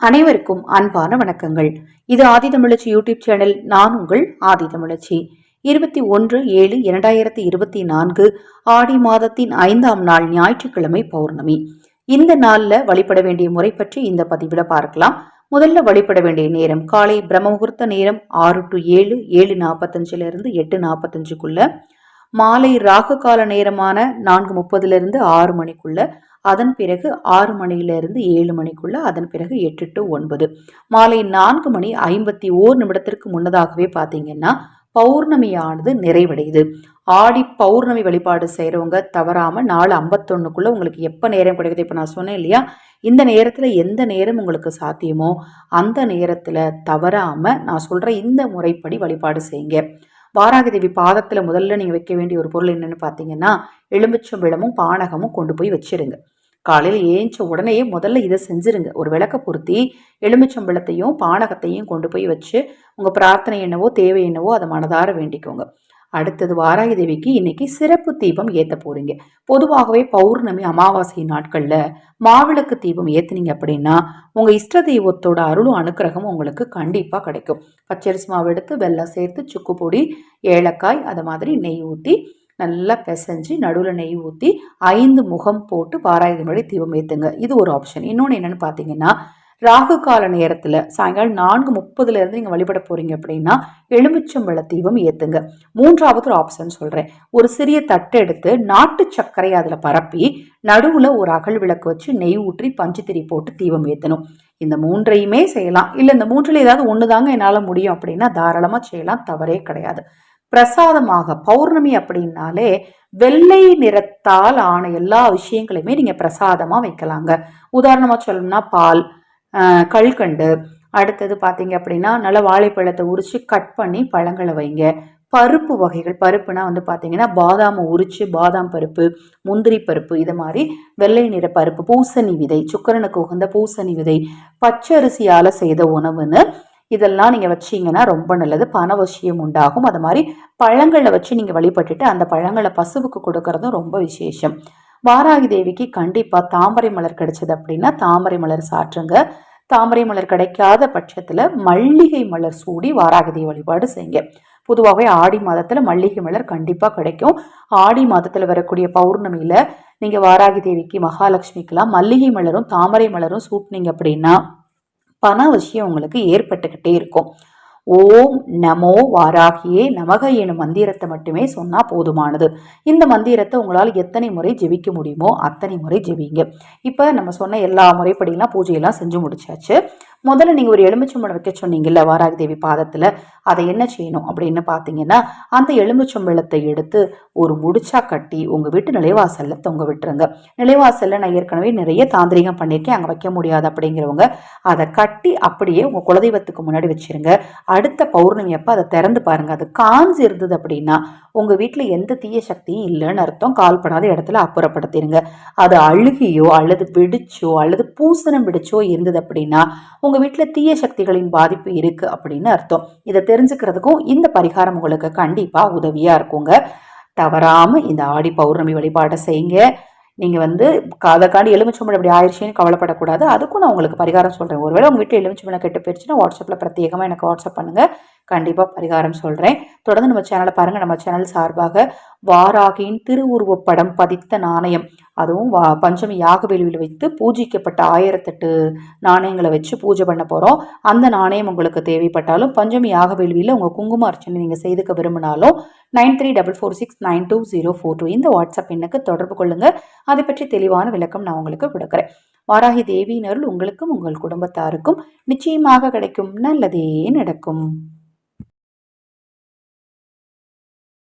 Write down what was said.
அனைவருக்கும் அன்பான வணக்கங்கள். இது ஆதிதமிழச்சி யூடியூப் சேனல் நான் உங்கள் ஆதிதமிழச்சி இருபத்தி ஒன்று ஏழு இரண்டாயிரத்தி இருபத்தி நான்கு ஆடி மாதத்தின் ஐந்தாம் நாள் ஞாயிற்றுக்கிழமை பௌர்ணமி. இந்த நாளில் வழிபட வேண்டிய முறை பற்றி இந்த பதிவில் பார்க்கலாம். முதல்ல வழிபட வேண்டிய நேரம் காலை பிரம்ம முகூர்த்த நேரம் ஆறு டு ஏழு ஏழு நாற்பத்தஞ்சிலிருந்து எட்டு நாற்பத்தஞ்சுக்குள்ள மாலை ராகு கால நேரமான நான்கு முப்பதுலேருந்து ஆறு மணிக்குள்ள அதன் பிறகு ஆறு மணியிலிருந்து ஏழு மணிக்குள்ள அதன் பிறகு எட்டு டு ஒன்பது. மாலை நான்கு மணி ஐம்பத்தி ஓர் நிமிடத்திற்கு முன்னதாகவே பார்த்தீங்கன்னா பௌர்ணமியானது நிறைவடையுது. ஆடி பௌர்ணமி வழிபாடு செய்கிறவங்க தவறாமல் நாலு ஐம்பத்தொன்னுக்குள்ளே உங்களுக்கு எப்போ நேரம் கிடைக்குது இப்போ நான் சொன்னேன் இல்லையா? இந்த நேரத்தில் எந்த நேரம் உங்களுக்கு சாத்தியமோ அந்த நேரத்தில் தவறாமல் நான் சொல்கிற இந்த முறைப்படி வழிபாடு செய்யுங்க. வாராகிதேவி பாதத்தில் முதல்ல நீங்கள் வைக்க வேண்டிய ஒரு பொருள் என்னென்னு பார்த்தீங்கன்னா எலுமிச்சம்பழமும் பானகமும் கொண்டு போய் வச்சிருங்க. காலையில் ஏஞ்ச உடனே முதல்ல இதை செஞ்சுருங்க. ஒரு விளக்க பொருத்தி எலுமிச்சம்பழத்தையும் பானகத்தையும் கொண்டு போய் வச்சு உங்கள் பிரார்த்தனை என்னவோ தேவை என்னவோ அதை மனதார வேண்டிக்கோங்க. அடுத்தது வாராகி தேவிக்கு இன்னைக்கு சிறப்பு தீபம் ஏற்ற போறீங்க. பொதுவாகவே பௌர்ணமி அமாவாசை நாட்களில் மாவிளக்கு தீபம் ஏற்றுனீங்க அப்படின்னா உங்கள் இஷ்ட தெய்வத்தோட அருளும் அனுக்கிரகம் உங்களுக்கு கண்டிப்பாக கிடைக்கும். பச்சரிசி மாவு எடுத்து வெள்ளம் சேர்த்து சுக்கு பொடி ஏலக்காய் அதை மாதிரி நெய் ஊற்றி நல்லா பிசைஞ்சு நடுவில் நெய் ஊற்றி ஐந்து முகம் போட்டு வாராயுத முறை தீபம் ஏற்றுங்க இது ஒரு ஆப்ஷன் இன்னொன்று என்னென்னு பார்த்தீங்கன்னா ராகு கால நேரத்தில் சாயங்காலம் நான்கு முப்பதுலேருந்து நீங்கள் வழிபட போகிறீங்க அப்படின்னா எலுமிச்சம்பழ தீபம் ஏற்றுங்க மூன்றாவது ஒரு ஆப்ஷன் சொல்கிறேன் ஒரு சிறிய தட்டை எடுத்து நாட்டு சர்க்கரையை அதில் பரப்பி நடுவில் ஒரு அகல் விளக்கு வச்சு நெய் ஊற்றி பஞ்சு திரி போட்டு தீபம் ஏற்றணும் இந்த மூன்றையுமே செய்யலாம். இல்லை இந்த மூன்றில் ஏதாவது ஒன்று தாங்க என்னால் முடியும் அப்படின்னா தாராளமாக செய்யலாம். தவறே கிடையாது. பிரசாதமாக பௌர்ணமி அப்படின்னாலே வெள்ளை நிறத்தால் ஆன எல்லா விஷயங்களையுமே நீங்கள் பிரசாதமாக வைக்கலாங்க. உதாரணமாக சொல்லணும்னா பால் கல்கண்டு அடுத்தது பார்த்தீங்க அப்படின்னா நல்ல வாழைப்பழத்தை உரித்து கட் பண்ணி பழங்களை வைங்க. பருப்பு வகைகள் பருப்புனா வந்து பார்த்தீங்கன்னா பாதாமை உரித்து பாதாம் பருப்பு முந்திரி பருப்பு இது மாதிரி வெள்ளை நிற பருப்பு பூசணி விதை சுக்கரனுக்கு உகந்த பூசணி விதை பச்சரிசியால் செய்த உணவுன்னு இதெல்லாம் நீங்கள் வச்சிங்கன்னா ரொம்ப நல்லது. பணவசியம் உண்டாகும். அது மாதிரி பழங்களை வச்சு நீங்கள் வழிபட்டுட்டு அந்த பழங்களை பசுவுக்கு கொடுக்கறதும் ரொம்ப விசேஷம். வாராகி தேவிக்கு கண்டிப்பாக தாமரை மலர் கிடைச்சது அப்படின்னா தாமரை மலர் சாற்றுங்க. தாமரை மலர் கிடைக்காத பட்சத்தில் மல்லிகை மலர் சூடி வாராகி தேவி வழிபாடு செய்யுங்க. பொதுவாகவே ஆடி மாதத்தில் மல்லிகை மலர் கண்டிப்பாக கிடைக்கும். ஆடி மாதத்தில் வரக்கூடிய பௌர்ணமியில் நீங்கள் வாராகி தேவிக்கு மகாலட்சுமிக்கெல்லாம் மல்லிகை மலரும் தாமரை மலரும் சூட்டினீங்க அப்படின்னா பண விஷயம் உங்களுக்கு ஏற்பட்டுக்கிட்டே இருக்கும். ஓம் நமோ வாராகியே நமக எனும் மந்திரத்தை மட்டுமே சொன்னால் போதுமானது. இந்த மந்திரத்தை உங்களால் எத்தனை முறை ஜெபிக்க முடியுமோ அத்தனை முறை ஜெபிங்க. இப்போ நம்ம சொன்ன எல்லா முறைப்படியெல்லாம் பூஜையெல்லாம் செஞ்சு முடிச்சாச்சு. முதல்ல நீங்கள் ஒரு எலுமிச்சம்பழம் வைக்க சொன்னீங்கல்ல வாராகி தேவி பாதத்தில் அதை என்ன செய்யணும் அப்படின்னு பார்த்தீங்கன்னா அந்த எலுமிச்சம்பழத்தை எடுத்து ஒரு முடிச்சா கட்டி உங்கள் வீட்டு நிலைவாசலில் தொங்க விட்டுருங்க. நிலைவாசலில் நான் ஏற்கனவே நிறைய தாந்திரிகம் பண்ணியிருக்கேன் அங்கே வைக்க முடியாது அப்படிங்கிறவங்க அதை கட்டி அப்படியே உங்கள் குலதெய்வத்துக்கு முன்னாடி வச்சுருங்க. அடுத்த பௌர்ணமி அப்போ அதை திறந்து பாருங்கள் அது காஞ்சி இருந்தது அப்படின்னா உங்கள் வீட்டில் எந்த தீய சக்தியும் இல்லைன்னு அர்த்தம். கால்படாத இடத்துல அப்புறப்படுத்திடுங்க அது அழுகியோ அல்லது வெடிச்சோ அல்லது பூசணம் பிடிச்சோ இருந்தது அப்படின்னா உங்கள் வீட்டில் தீய சக்திகளின் பாதிப்பு இருக்குது அப்படின்னு அர்த்தம். இதை தெரிஞ்சுக்கிறதுக்கும் இந்த பரிகாரம் உங்களுக்கு கண்டிப்பாக உதவியாக இருக்குங்க. தவறாமல் இந்த ஆடி பௌர்ணமி வழிபாட்டை செய்யுங்க. நீங்கள் வந்து காதைக்காண்டி எலுமிச்சம்பழம் இப்படி ஆயிடுச்சுன்னு கவலைப்படக்கூடாது. அதுக்கும் நான் உங்களுக்கு பரிகாரம் சொல்கிறேன் ஒருவேளை உங்கள் வீட்டில் எலுமிச்சம்பழம் கெட்டு போயிடுச்சுன்னா வாட்ஸ்அப்பில் பிரத்யேகமாக எனக்கு வாட்ஸ்அப் பண்ணுங்கள் கண்டிப்பாக பரிகாரம் சொல்கிறேன் தொடர்ந்து நம்ம சேனலை பாருங்கள் நம்ம சேனல் சார்பாக வாராகியின் திருவுருவப்படம் பதித்த நாணயம். அதுவும் வா பஞ்சமி யாக வேலுவில் வைத்து பூஜிக்கப்பட்ட ஆயிரத்தெட்டு நாணயங்களை வச்சு பூஜை பண்ண போகிறோம் அந்த நாணயம் உங்களுக்கு தேவைப்பட்டாலும் பஞ்சமி யாக யாகவேலியில் உங்கள் குங்கும அர்ச்சனை நீங்கள் செய்துக்க விரும்பினாலும் nine three double four six nine two zero four two இந்த வாட்ஸ்அப் எண்ணுக்கு தொடர்பு கொள்ளுங்கள் அதை பற்றி தெளிவான விளக்கம் நான் உங்களுக்கு கொடுக்குறேன். வாராகி தேவியினருள் உங்களுக்கும் உங்கள் குடும்பத்தாருக்கும் நிச்சயமாக கிடைக்கும். நல்லதே நடக்கும்.